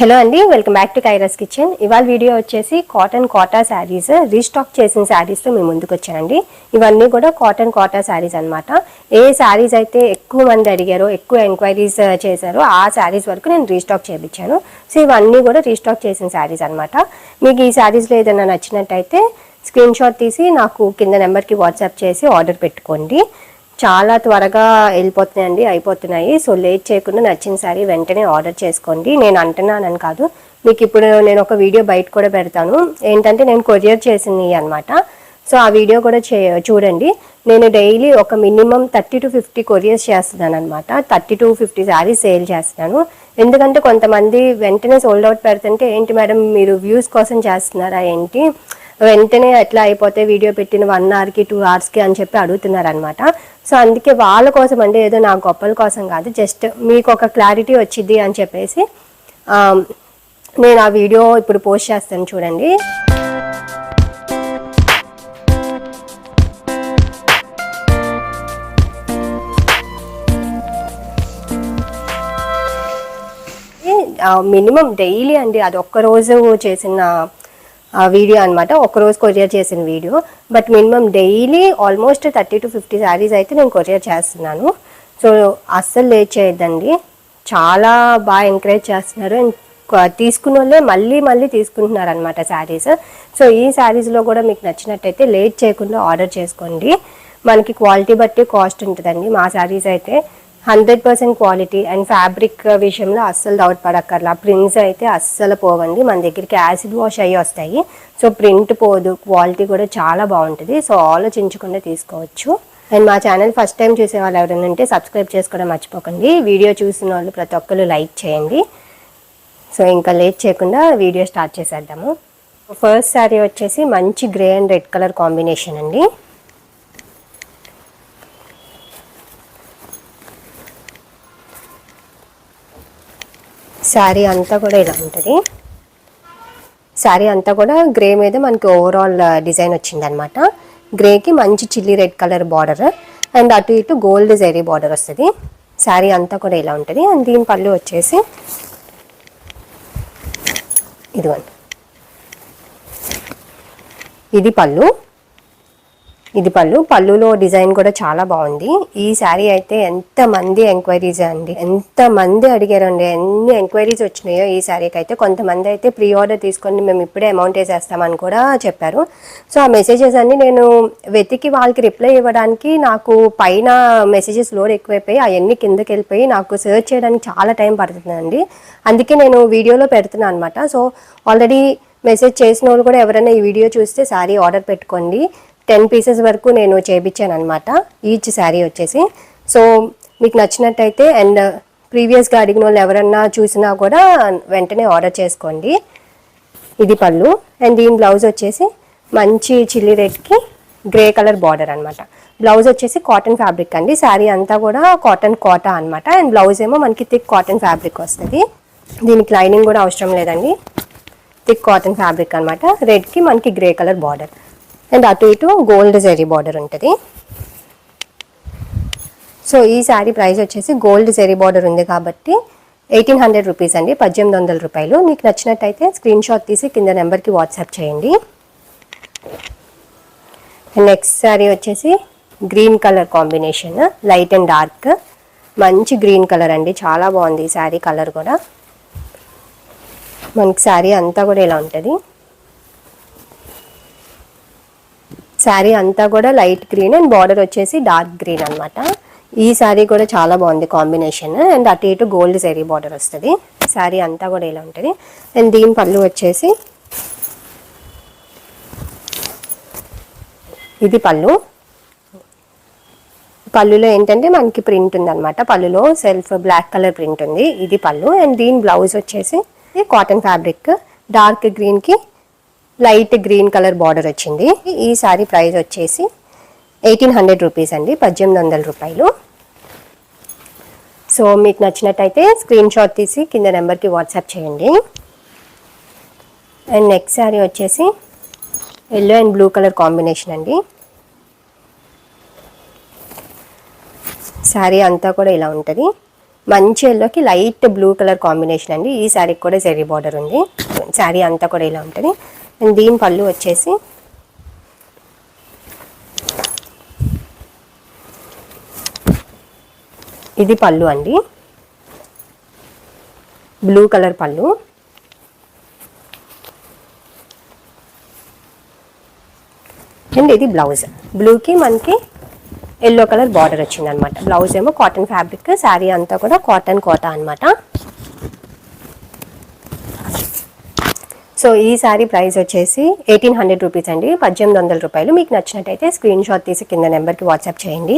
Hello అండి welcome back to కైరస్ kitchen. ఇవాళ video వచ్చేసి కాటన్ కాటా శారీస్ రీస్టాక్ చేసిన శారీస్తో మేము ముందుకు వచ్చానండి. ఇవన్నీ కూడా కాటన్ కాటా శారీస్ అన్నమాట. ఏ శారీస్ అయితే ఎక్కువ మంది అడిగారో ఎక్కువ ఎంక్వైరీస్ చేశారో ఆ శారీస్ వరకు నేను రీస్టాక్ చేయించాను. సో ఇవన్నీ కూడా రీస్టాక్ చేసిన శారీస్ అన్నమాట. మీకు ఈ శారీస్లో ఏదైనా నచ్చినట్టయితే స్క్రీన్ షాట్ తీసి నాకు కింద నెంబర్కి వాట్సాప్ చేసి ఆర్డర్ పెట్టుకోండి. చాలా త్వరగా వెళ్ళిపోతున్నాయండి అయిపోతున్నాయి. సో లేట్ చేయకుండా నచ్చిన సారీ వెంటనే ఆర్డర్ చేసుకోండి. నేను అంటున్నానని కాదు. మీకు ఇప్పుడు నేను ఒక వీడియో బయట కూడా పెడతాను. ఏంటంటే నేను కొరియర్ చేసింది అనమాట సో ఆ వీడియో కూడా చే చూడండి. నేను డైలీ ఒక minimum thirty to fifty couriers చేస్తున్నాను అనమాట thirty to fifty saris sale చేస్తున్నాను. ఎందుకంటే కొంతమంది వెంటనే సోల్డ్ అవుట్ పెడుతుంటే ఏంటి మేడం మీరు వ్యూస్ కోసం చేస్తున్నారా? ఏంటి? వెంటనే ఎట్లా అయిపోతే వీడియో పెట్టిన వన్ అవర్కి టూ అవర్స్కి అని చెప్పి అడుగుతున్నారు అనమాట సో అందుకే వాళ్ళ కోసం అంటే ఏదో నా గొప్పల కోసం కాదు జస్ట్ మీకు ఒక క్లారిటీ వచ్చింది అని చెప్పేసి నేను ఆ వీడియో ఇప్పుడు పోస్ట్ చేస్తాను చూడండి. మినిమం డైలీ అండి అది ఒక్కరోజు చేసిన వీడియో అనమాట రోజు కొరియర్ చేసిన video. But minimum daily almost thirty to fifty saris అయితే నేను కొరియర్ చేస్తున్నాను. సో అస్సలు లేట్ చేయొద్దండి. చాలా బాగా ఎంకరేజ్ చేస్తున్నారు. అండ్ తీసుకున్న వాళ్ళే మళ్ళీ మళ్ళీ తీసుకుంటున్నారు అనమాట శారీస్ సో ఈ శారీస్లో కూడా మీకు నచ్చినట్టయితే లేట్ చేయకుండా ఆర్డర్ చేసుకోండి. మనకి క్వాలిటీ బట్టి కాస్ట్ ఉంటుందండి మా శారీస్ అయితే. Hundred percent quality and fabric విషయంలో అస్సలు డౌట్ పడక్కర్లా. ప్రింట్స్ అయితే అస్సలు పోవండి. మన దగ్గరికి యాసిడ్ వాష్ అయ్యి వస్తాయి. సో ప్రింట్ పోదు. క్వాలిటీ కూడా చాలా బాగుంటుంది. సో ఆలోచించకుండా తీసుకోవచ్చు. అండ్ మా ఛానల్ ఫస్ట్ టైం చూసే వాళ్ళు ఎవరైనా ఉంటే సబ్స్క్రైబ్ చేసుకోవడం మర్చిపోకండి. వీడియో చూసిన వాళ్ళు ప్రతి ఒక్కరు లైక్ చేయండి. సో ఇంకా లేట్ చేయకుండా వీడియో స్టార్ట్ చేసేద్దాము. ఫస్ట్ శారీ వచ్చేసి మంచి grey and red colour combination అండి. శారీ అంతా కూడా ఇలా ఉంటుంది. శారీ అంతా కూడా గ్రే మీద మనకి ఓవరాల్ డిజైన్ వచ్చింది అనమాట గ్రేకి మంచి chilli red colour border and అటు ఇటు గోల్డ్ జరీ బార్డర్ వస్తుంది. శారీ అంతా కూడా ఇలా ఉంటుంది. అండ్ దీని పళ్ళు వచ్చేసి ఇదిగోండి ఇది పళ్ళు. ఇది పళ్ళు. పళ్ళులో డిజైన్ కూడా చాలా బాగుంది. ఈ శారీ అయితే ఎంత మంది ఎంక్వైరీస్ అండి. ఎంత మంది అడిగారండి. ఎన్ని ఎంక్వైరీస్ వచ్చినాయో ఈ శారీకి అయితే కొంతమంది అయితే ప్రీ ఆర్డర్ తీసుకొని మేము ఇప్పుడే అమౌంట్ వేసేస్తామని కూడా చెప్పారు. సో ఆ మెసేజెస్ అన్ని నేను వెతికి వాళ్ళకి రిప్లై ఇవ్వడానికి నాకు పైన మెసేజెస్ లోడ్ ఎక్కువైపోయి అవన్నీ కిందకి వెళ్ళిపోయి నాకు సెర్చ్ చేయడానికి చాలా టైం పడుతుందండి. అందుకే నేను వీడియోలో పెడుతున్నాను అనమాట సో ఆల్రెడీ మెసేజ్ చేసిన వాళ్ళు కూడా ఎవరైనా ఈ వీడియో చూస్తే శారీ ఆర్డర్ పెట్టుకోండి. టెన్ పీసెస్ వరకు నేను చేయించాను అనమాట ఈచ్ శారీ వచ్చేసి. సో మీకు నచ్చినట్టయితే అండ్ ప్రీవియస్గా అడిగిన వాళ్ళు ఎవరన్నా చూసినా కూడా వెంటనే ఆర్డర్ చేసుకోండి. ఇది పళ్ళు. అండ్ దీని బ్లౌజ్ వచ్చేసి మంచి చిల్లీ రెడ్కి గ్రే కలర్ బార్డర్ అనమాట బ్లౌజ్ వచ్చేసి కాటన్ ఫ్యాబ్రిక్ అండి. శారీ అంతా కూడా కాటన్ కోటా అనమాట అండ్ బ్లౌజ్ ఏమో మనకి థిక్ కాటన్ ఫ్యాబ్రిక్ వస్తుంది. దీనికి లైనింగ్ కూడా అవసరం లేదండి. థిక్ కాటన్ ఫ్యాబ్రిక్ అనమాట రెడ్కి మనకి గ్రే కలర్ బార్డర్ అండ్ అటు ఇటు గోల్డ్ జరీ బార్డర్ ఉంటుంది. సో ఈ శారీ ప్రైస్ వచ్చేసి గోల్డ్ జెరీ బార్డర్ ఉంది కాబట్టి ఎయిటీన్ హండ్రెడ్ రూపీస్ అండి. పద్దెనిమిది వందల రూపాయలు. మీకు నచ్చినట్టయితే స్క్రీన్ షాట్ తీసి కింద నెంబర్కి వాట్సాప్ చేయండి. నెక్స్ట్ శారీ వచ్చేసి green colour combination light and dark. మంచి గ్రీన్ కలర్ అండి. చాలా బాగుంది ఈ శారీ కలర్ కూడా. మనకి శారీ అంతా కూడా ఇలా ఉంటుంది. శారీ అంతా కూడా లైట్ గ్రీన్ అండ్ బార్డర్ వచ్చేసి డార్క్ గ్రీన్ అనమాట ఈ శారీ కూడా చాలా బాగుంది కాంబినేషన్ అండ్ అటు ఇటు గోల్డ్ శారీ బార్డర్ వస్తుంది. శారీ అంతా కూడా ఇలా ఉంటుంది. అండ్ దీని పళ్ళు వచ్చేసి ఇది పళ్ళు. పళ్ళులో ఏంటంటే మనకి ప్రింట్ ఉందన్నమాట. పళ్ళులో సెల్ఫ్ బ్లాక్ కలర్ ప్రింట్ ఉంది. ఇది పళ్ళు. అండ్ దీని బ్లౌజ్ వచ్చేసి కాటన్ ఫ్యాబ్రిక్ డార్క్ గ్రీన్కి లైట్ గ్రీన్ కలర్ బార్డర్ వచ్చింది. ఈ సారీ ప్రైస్ వచ్చేసి ఎయిటీన్ హండ్రెడ్ రూపీస్ అండి పద్దెనిమిది వందల రూపాయలు. సో మీకు నచ్చినట్టయితే స్క్రీన్ షాట్ తీసి కింద నెంబర్కి వాట్సాప్ చేయండి. అండ్ నెక్స్ట్ శారీ వచ్చేసి yellow and blue colour combination అండి. శారీ అంతా కూడా ఇలా ఉంటుంది. మంచి ఎల్లోకి లైట్ బ్లూ కలర్ కాంబినేషన్ అండి. ఈ శారీకి కూడా జెరీ బార్డర్ ఉంది. శారీ అంతా కూడా ఇలా ఉంటుంది. అండ్ దీని పళ్ళు వచ్చేసి ఇది పళ్ళు అండి. Blue colour pallu. అండ్ ఇది బ్లౌజ్ బ్లూకి మనకి ఎల్లో కలర్ బార్డర్ వచ్చింది అనమాట బ్లౌజ్ ఏమో కాటన్ ఫ్యాబ్రిక్ శారీ అంతా కూడా కాటన్ కోట అనమాట సో ఈ శారీ ప్రైస్ వచ్చేసి ఎయిటీన్ హండ్రెడ్ రూపీస్ అండి. పద్దెనిమిది వందల రూపాయలు. మీకు నచ్చినట్టయితే స్క్రీన్ షాట్ తీసి కింద నెంబర్కి వాట్సాప్ చేయండి.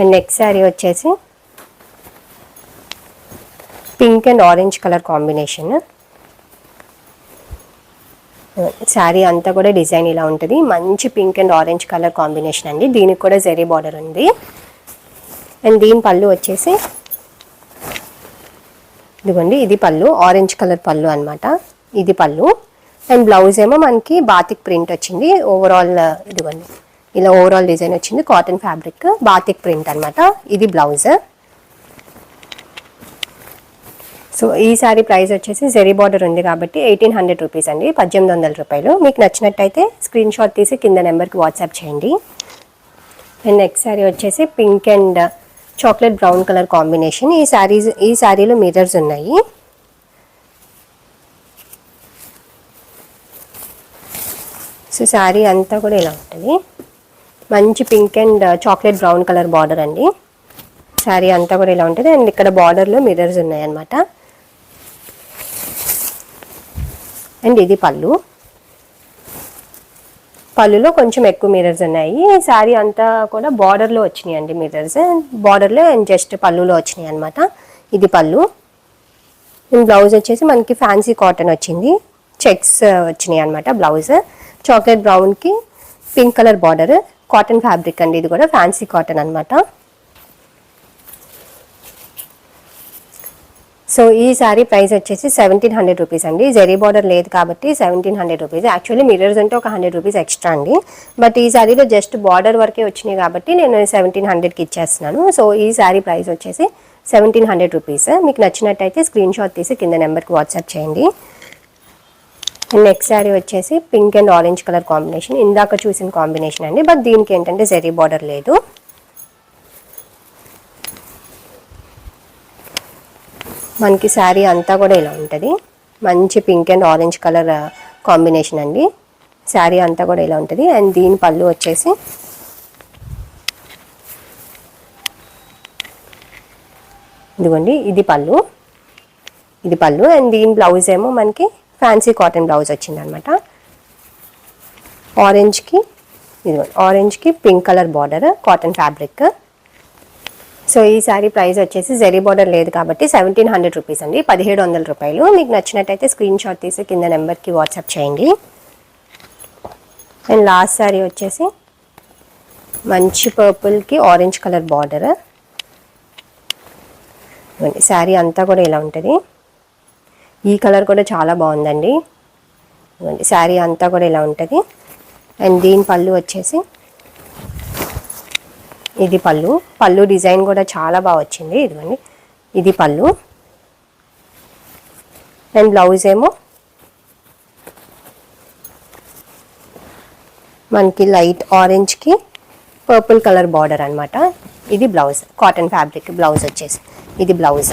అండ్ నెక్స్ట్ శారీ వచ్చేసి pink and orange colour combination. Sari అంతా కూడా డిజైన్ ఇలా ఉంటుంది. మంచి pink and orange colour combination అండి. దీనికి కూడా జెరీ బార్డర్ ఉంది. అండ్ దీని పళ్ళు వచ్చేసి ఇదిగోండి ఇది పళ్ళు ఆరెంజ్ కలర్ పళ్ళు అనమాట ఇది పళ్ళు. అండ్ బ్లౌజ్ ఏమో మనకి బాతిక్ ప్రింట్ వచ్చింది. ఓవరాల్ ఇదిగోండి. ఇలా ఓవరాల్ డిజైన్ వచ్చింది. కాటన్ ఫ్యాబ్రిక్ బాతిక్ ప్రింట్ అనమాట ఇది బ్లౌజ్ సో ఈ సారీ ప్రైస్ వచ్చేసి జెరీ బార్డర్ ఉంది కాబట్టి ఎయిటీన్ హండ్రెడ్ రూపీస్ అండి. పద్దెనిమిది వందల రూపాయలు. మీకు నచ్చినట్టయితే స్క్రీన్ షాట్ తీసి కింద నెంబర్కి వాట్సాప్ చేయండి. అండ్ నెక్స్ట్ శారీ వచ్చేసి pink and chocolate brown colour combination ఈ శారీస్ ఈ శారీలో మిర్రర్స్ ఉన్నాయి. సో శారీ అంతా కూడా ఇలా ఉంటుంది. మంచి pink and chocolate brown colour border అండి. శారీ అంతా కూడా ఇలా ఉంటుంది. అండ్ ఇక్కడ బార్డర్లో మిర్రర్స్ ఉన్నాయి అనమాట అండ్ ఇది పళ్ళు. పళ్ళులో కొంచెం ఎక్కువ మిర్రర్స్ ఉన్నాయి. శారీ అంతా కూడా బార్డర్లో వచ్చినాయి అండి మిర్రర్స్ బార్డర్లో అండ్ జస్ట్ పళ్ళులో వచ్చినాయి అనమాట ఇది పళ్ళు. బ్లౌజ్ వచ్చేసి మనకి ఫ్యాన్సీ కాటన్ వచ్చింది. చెక్స్ uh, వచ్చినాయి అనమాట blouse chocolate బ్రౌన్కి pink colour border cotton fabric అండి. ఇది కూడా ఫ్యాన్సీ కాటన్ అనమాట సో ఈ సారీ ప్రైస్ వచ్చేసి సెవెంటీన్ హండ్రెడ్ రూపీస్ అండి. జెరీ బార్డర్ లేదు కాబట్టి seventeen hundred rupees. Actually mirrors అంటే ఒక హండ్రెడ్ రూపీస్ ఎక్స్ట్రా అండి. బట్ ఈ సారీలో జస్ట్ బార్డర్ వరకే వచ్చినాయి కాబట్టి నేను సెవెంటీన్ హండ్రెడ్కి ఇచ్చేస్తున్నాను. సో ఈ సారీ ప్రైస్ వచ్చేసి సెవెంటీన్ హండ్రెడ్ రూపీస్. మీకు నచ్చినట్టయితే స్క్రీన్ షాట్ తీసి కింద నెంబర్కి వాట్సాప్ చేయండి. నెక్స్ట్ శారీ వచ్చేసి pink and orange colour combination ఇందాక చూసిన కాంబినేషన్ అండి. బట్ దీనికి ఏంటంటే జెరీ బార్డర్ లేదు. మనకి శారీ అంతా కూడా ఇలా ఉంటుంది. మంచి pink and orange colour combination అండి. శారీ అంతా కూడా ఇలా ఉంటుంది. అండ్ దీని పళ్ళు వచ్చేసి ఇదిగోండి ఇది పళ్ళు. ఇది పళ్ళు. అండ్ దీని బ్లౌజ్ ఏమో మనకి ఫ్యాన్సీ కాటన్ బ్లౌజ్ వచ్చింది అనమాట ఆరెంజ్కి ఇదిగోండి ఆరెంజ్కి pink colour border cotton fabric. So ఈ సారీ ప్రైస్ వచ్చేసి జెరీ బార్డర్ లేదు కాబట్టి సెవెంటీన్ హండ్రెడ్ రూపీస్ అండి. పదిహేడు వందల రూపాయలు. మీకు నచ్చినట్టయితే స్క్రీన్ షాట్ తీసి కింద నెంబర్కి వాట్సాప్ చేయండి. అండ్ లాస్ట్ శారీ వచ్చేసి మంచి పర్పుల్కి ఆరెంజ్ కలర్ బార్డర్. శారీ అంతా కూడా ఇలా ఉంటుంది. ఈ కలర్ కూడా చాలా బాగుందండి. శారీ అంతా కూడా ఇలా ఉంటుంది. అండ్ దీని పళ్ళు వచ్చేసి ఇది పళ్ళు. పళ్ళు డిజైన్ కూడా చాలా బాగా వచ్చింది. ఇదిగోండి. ఇది పళ్ళు. అండ్ బ్లౌజ్ ఏమో మనకి లైట్ ఆరెంజ్కి పర్పుల్ కలర్ బార్డర్ అనమాట ఇది బ్లౌజ్. కాటన్ ఫ్యాబ్రిక్ బ్లౌజ్ వచ్చేసి. ఇది బ్లౌజ్.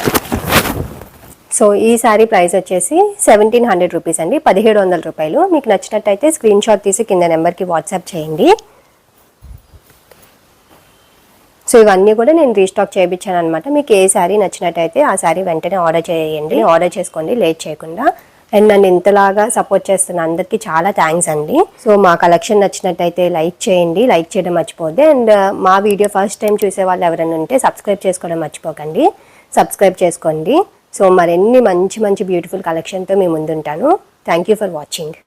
సో ఈ సారీ ప్రైస్ వచ్చేసి సెవెంటీన్ హండ్రెడ్ రూపీస్ అండి. పదిహేడు వందల రూపాయలు. మీకు నచ్చినట్టయితే స్క్రీన్ షాట్ తీసి కింద నెంబర్కి వాట్సాప్ చేయండి. సో ఇవన్నీ కూడా నేను రీస్టాక్ చేయించాను అనమాట మీకు ఏ శారీ నచ్చినట్టయితే ఆ శారీ వెంటనే ఆర్డర్ చేయండి. ఆర్డర్ చేసుకోండి లేట్ చేయకుండా. అండ్ నన్ను ఇంతలాగా సపోర్ట్ చేస్తున్న అందరికీ చాలా థ్యాంక్స్ అండి. సో మా కలెక్షన్ నచ్చినట్టయితే లైక్ చేయండి. లైక్ చేయడం మర్చిపోద్ది అండ్ మా వీడియో ఫస్ట్ టైం చూసే వాళ్ళు ఎవరైనా ఉంటే సబ్స్క్రైబ్ చేసుకోవడం మర్చిపోకండి. సబ్స్క్రైబ్ చేసుకోండి. సో మరిన్ని మంచి మంచి బ్యూటిఫుల్ కలెక్షన్తో మీ ముందుంటాను. Thank you for watching.